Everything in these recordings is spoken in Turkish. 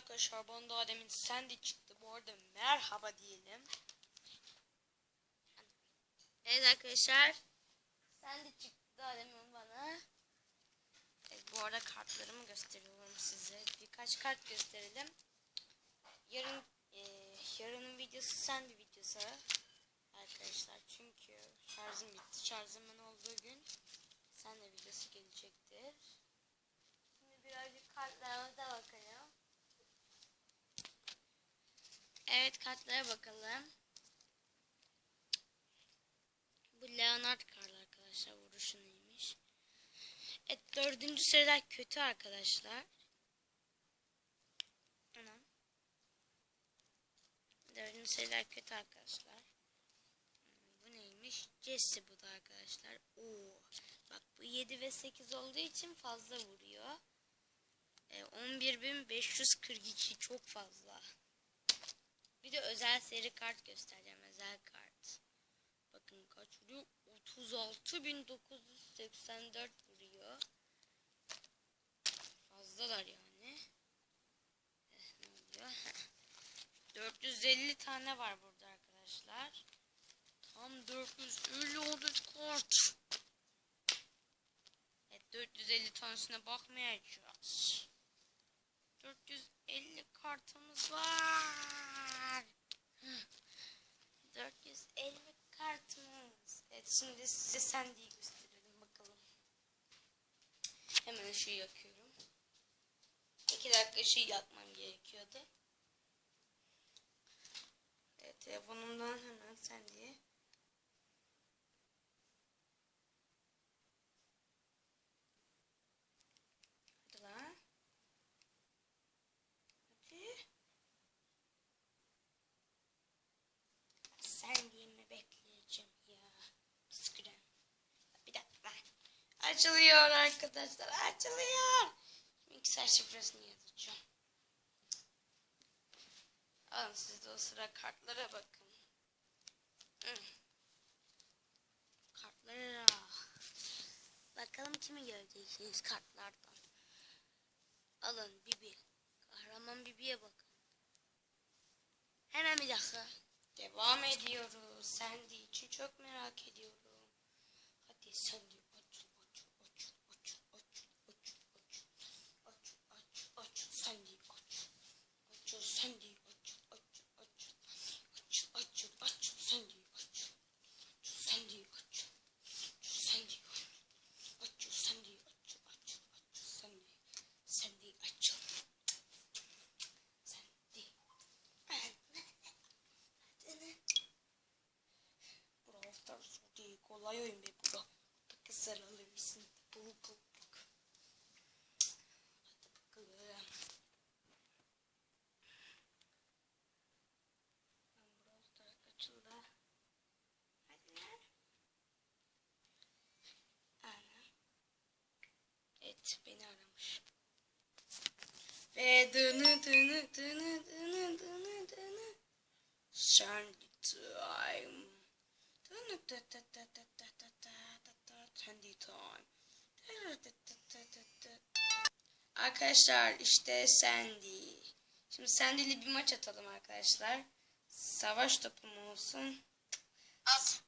arkadaşlar bana daha demin Sandy çıktı. Bu arada merhaba diyelim. Evet arkadaşlar. Sandy çıktı daha demin bana. Evet, bu arada kartlarımı gösteriyorum size. Birkaç kart gösterelim. Yarın e, yarının videosu Sandy videosu. Arkadaşlar çünkü şarjım bitti. Şarjımın olduğu gün Sandy videosu gelecektir. Şimdi birazcık kartlarımıza bakalım. Evet kartlara bakalım. Bu Leonard kartı arkadaşlar vuruşu neymiş. Evet dördüncü sıralar kötü arkadaşlar. Anam. Dördüncü sıralar kötü arkadaşlar. Bu neymiş? Jesse bu da arkadaşlar. Oo. Bak bu 7 ve 8 olduğu için fazla vuruyor. E, 11.542 çok fazla. Bir de özel seri kart göstereceğim. Özel kart. Bakın kaç vuruyor? 36.984 vuruyor. Fazlalar yani. Eh, ne oluyor? 450 tane var burada arkadaşlar. Tam 450 adet kart. Evet 450 tanesine bakmayacağız. 450 kartımız var. 450 kartımız. Evet şimdi size Sandy'yi gösterelim bakalım. Hemen ışığı yakıyorum. 2 dakika ışığı yakmam gerekiyordu. Evet telefonumdan hemen Sandy'ye. Hadi lan. Hadi. Sen diye mi bekleyeceğim ya? Screen. Bir dakika. Açılıyor arkadaşlar. Açılıyor. Mikser şifresini yazacağım. Alın siz de o sıra kartlara bakın. Kartlara. Bakalım kimi göreceksiniz kartlardan. Alın Bibi. Kahraman Bibi'ye bakın. Hemen bir dakika. Devam ediyoruz. Sandy için çok merak ediyorum. Hadi Sandy açıl Evet beni aramış. Ve dını dını dını dını dını dını Sandy time Arkadaşlar işte Sandy. Şimdi Sandy ile bir maç atalım arkadaşlar. Savaş topu mu olsun? Az.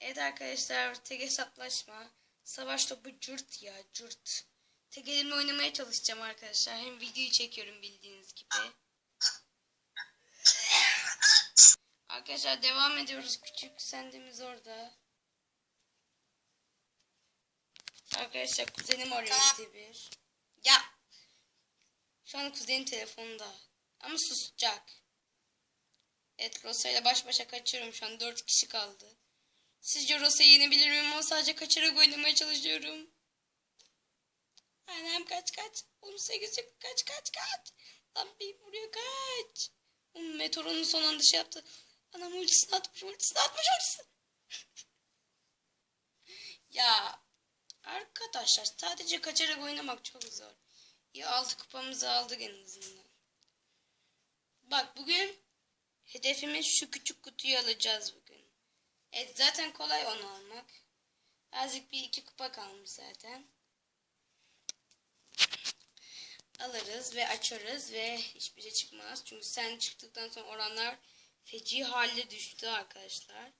Evet arkadaşlar tek hesaplaşma. Savaş topu cırt ya cırt. Tek elimle oynamaya çalışacağım arkadaşlar. Hem videoyu çekiyorum bildiğiniz gibi. Arkadaşlar devam ediyoruz. Küçük sendimiz orada. Arkadaşlar kuzenim arıyor işte bir. Ya. Şu an kuzenim telefonda. Ama susacak. Evet Rosa ile baş başa kaçıyorum şu an. Dört kişi kaldı. Sizce Rosa'yı yenebilir miyim ama sadece kaçarak oynamaya çalışıyorum. Annem kaç kaç. Oğlum sekiz yok. Kaç kaç kaç. Lan bir vuruyor kaç. Oğlum meteoronun son anda şey yaptı. Anam ultisini atmış ultisini atmış ultisini. ya arkadaşlar sadece kaçarak oynamak çok zor. Ya altı kupamızı aldık en azından. Bak bugün hedefimiz şu küçük kutuyu alacağız bugün. Evet zaten kolay onu almak. Azıcık bir iki kupa kalmış zaten. Alırız ve açarız ve hiçbir şey çıkmaz. Çünkü sen çıktıktan sonra oranlar feci halde düştü arkadaşlar.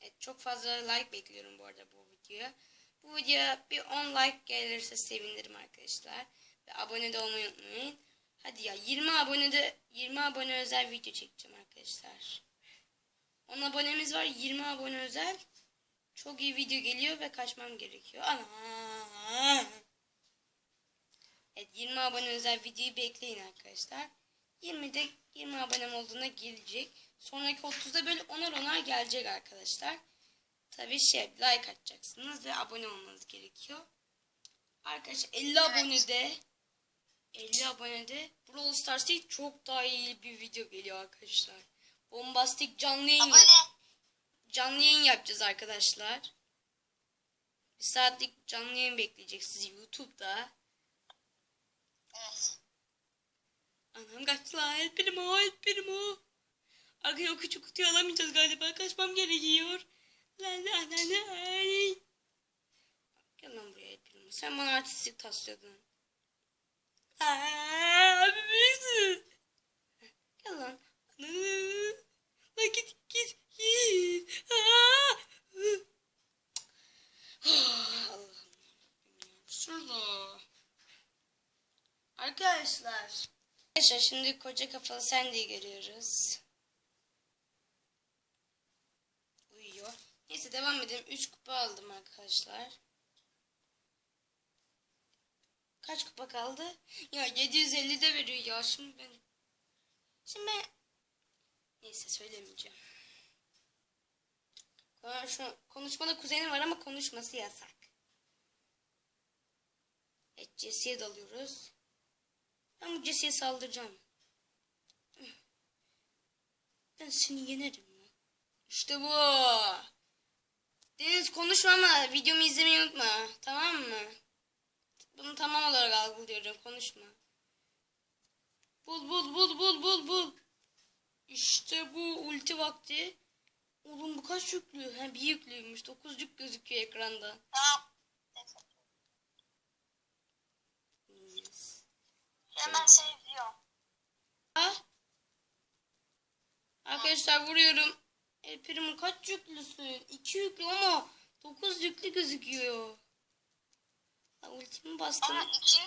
Evet çok fazla like bekliyorum bu arada bu videoya. Bu videoya bir 10 like gelirse sevinirim arkadaşlar. Ve abone de olmayı unutmayın. Hadi ya 20 abonede 20 abone özel video çekeceğim arkadaşlar. 10 abonemiz var 20 abone özel. Çok iyi video geliyor ve kaçmam gerekiyor. Ana. Evet 20 abone özel videoyu bekleyin arkadaşlar. 20'de 20 abonem olduğunda gelecek. Sonraki 30'da böyle onar onar gelecek arkadaşlar. Tabii şey like atacaksınız ve abone olmanız gerekiyor. Arkadaşlar 50 abonede 50 abonede Brawl Stars'ta çok daha iyi bir video geliyor arkadaşlar. Bombastik canlı yayın, Abone. canlı yayın yapacağız arkadaşlar. Bir saatlik canlı yayın bekleyecek sizi YouTube'da. Evet. Anam kaçtılar. El primo, el primo. Arkadaşlar o küçük kutuyu alamayacağız galiba. Kaçmam gerekiyor. La la la la. Gel lan buraya el primo. Sen bana artistlik taslıyordun. Aa, abi büyüksün. Gel lan. Ana. Arkadaşlar. Şimdi koca kafalı Sandy'yi görüyoruz. Uyuyor. Neyse devam edelim. 3 kupa aldım arkadaşlar. Kaç kupa kaldı? Ya 750 de veriyor ya. Şimdi ben... Şimdi ben... Neyse söylemeyeceğim. Şu konuşmada kuzeni var ama konuşması yasak. Evet Jesse'ye dalıyoruz. Ben bu Jesse'ye saldıracağım. Ben seni yenerim. İşte bu. Deniz konuşma ama videomu izlemeyi unutma. Tamam mı? Bunu tamam olarak algılıyorum. Konuşma. Bul bul bul bul bul bul. İşte bu ulti vakti. Oğlum bu kaç yüklü? Ha bir yüklüymüş. Dokuzcuk gözüküyor ekranda. Tamam. Yes. Hemen seni izliyorum. Ah. Arkadaşlar vuruyorum. El Primo kaç yüklüsün? İki yüklü ama dokuz yüklü gözüküyor. Ha, ultimi bastım. Ama iki.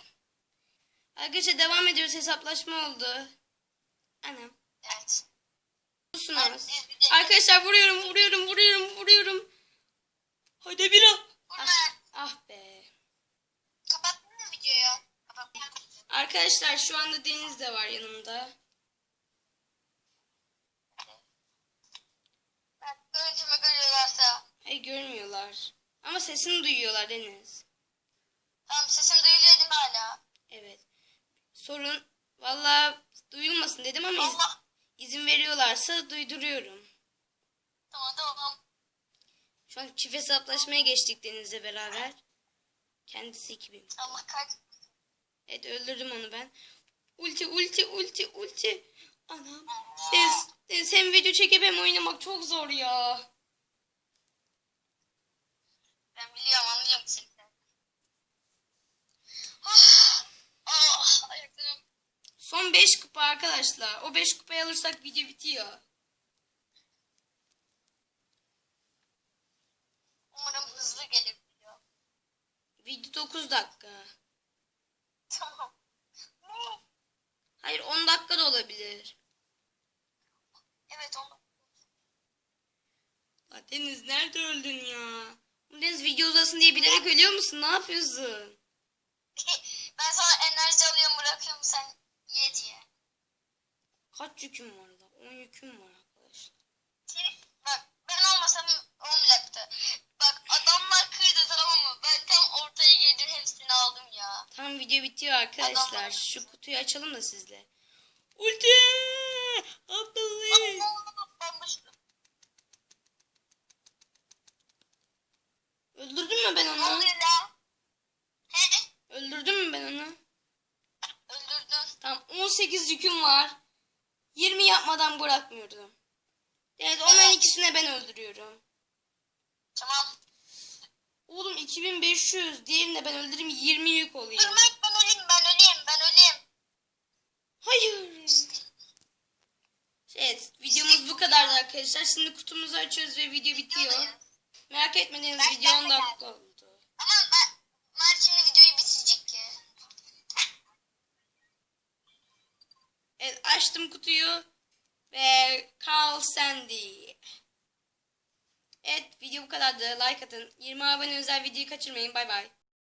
Arkadaşlar devam ediyoruz. Hesaplaşma oldu. Anam. Evet. Vursunuz. Arkadaşlar vuruyorum, vuruyorum, vuruyorum, vuruyorum. Hadi bir. Burada Ah, ah be. kapattın mı videoyu? Kapattım. Arkadaşlar şu anda Deniz de var yanımda. Ben görüntümü görüyorlarsa. Hayır görmüyorlar. Ama sesini duyuyorlar Deniz. Tamam sesim duyuluyor değil mi hala? Evet. Sorun valla duyulmasın dedim ama iz- Allah. izin veriyorlarsa duyduruyorum. Tamam tamam. Şu an çift hesaplaşmaya geçtik Deniz'le beraber. Kendisi 2000. Allah kaç. Evet öldürdüm onu ben. Ulti ulti ulti ulti. Anam. Deniz, Deniz hem video çekip hem oynamak çok zor ya. Ben biliyorum anlıyorum seni. Ah. Ah. Ayaklarım. Son 5 kupa arkadaşlar. O 5 kupayı alırsak video bitiyor. Umarım hızlı gelir video. Video 9 dakika. Tamam. Ne? Hayır 10 dakika da olabilir. Evet onu. Ya Deniz nerede öldün ya? Deniz video uzasın diye bilerek ölüyor musun? Ne yapıyorsun? ben sana enerji alıyorum bırakıyorum sen ye diye. Kaç yüküm var da? 10 yüküm var arkadaşlar. Seni- Bak ben olmasam olmayacaktı. Bak adamlar kırdı tamam mı? Ben tam ortaya girdim hepsini aldım ya. Tam video bitiyor arkadaşlar. Şu kutuyu açalım da sizle. Ulti! Başladım. Öldürdün mü ben onu? Öldürdün mü ben onu? Öldürdün. Tam 18 yüküm var. 20 yapmadan bırakmıyorum. Evet onların ikisini ben öldürüyorum. Tamam. Oğlum 2500. Diğerine ben öldüreyim 20 yük olayım. Dur Mike ben öleyim ben öleyim ben öleyim. Hayır. Evet videomuz bu kadardı arkadaşlar. Şimdi kutumuzu açıyoruz ve video bitiyor. Merak etmediğiniz Ben- video ben 10 de dakika oldu. Aman ben Mert şimdi videoyu bitirecek ki. Evet açtım kutuyu ve Carl Sandy. Evet video bu kadardı. Like atın. 20 abone özel videoyu kaçırmayın. Bay bay.